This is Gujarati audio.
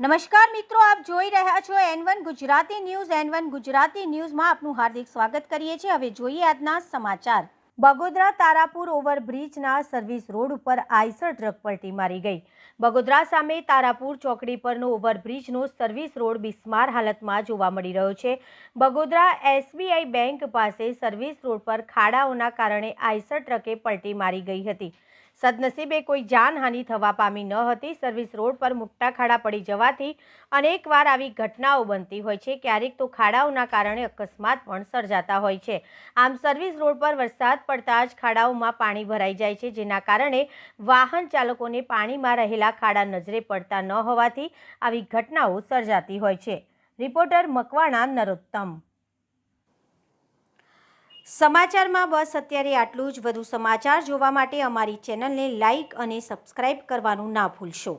નમસ્કાર મિત્રો, આપ જોઈ રહ્યા છો N one Gujarati news. N one Gujarati ન્યૂઝમાં આપનું હાર્દિક સ્વાગત કરીએ છીએ. હવે જોઈએ આજના સમાચાર. બગોદરા તારાપુર ઓવરબ્રિજના સર્વિસ રોડ ઉપર આઈસર ટ્રક પલટી મારી ગઈ. બગોદરા સામે તારાપુર ચોકડી પરનો ઓવરબ્રિજનો સર્વિસ રોડ બિસ્માર હાલતમાં જોવા મળી રહ્યો છે. બગોદરા એસબીઆઈ બેંક પાસે સર્વિસ રોડ પર ખાડાઓના કારણે આઈસર ટ્રકે પલટી મારી ગઈ હતી. સદનસીબે કોઈ જાનહાનિ થવા પામી ન હતી. સર્વિસ રોડ પર મોટા ખાડા પડી જવાથી અનેકવાર આવી ઘટનાઓ બનતી હોય છે. ક્યારેક તો ખાડાઓના કારણે અકસ્માત પણ સર્જાતા હોય છે. આમ સર્વિસ રોડ પર વરસાદ પડતા જ ખાડાઓમાં પાણી ભરાઈ જાય છે, જેના કારણે વાહન ચાલકોને પાણીમાં રહેલા ખાડા નજરે પડતા ન હોવાથી આવી ઘટનાઓ સર્જાતી હોય છે. રિપોર્ટર મકવાણા નરોત્તમ. સમાચારમાં બસ, અત્યારે આટલું જ. વધુ સમાચાર જોવા માટે અમારી ચેનલને લાઇક અને સબસ્ક્રાઇબ કરવાનું ના ભૂલશો.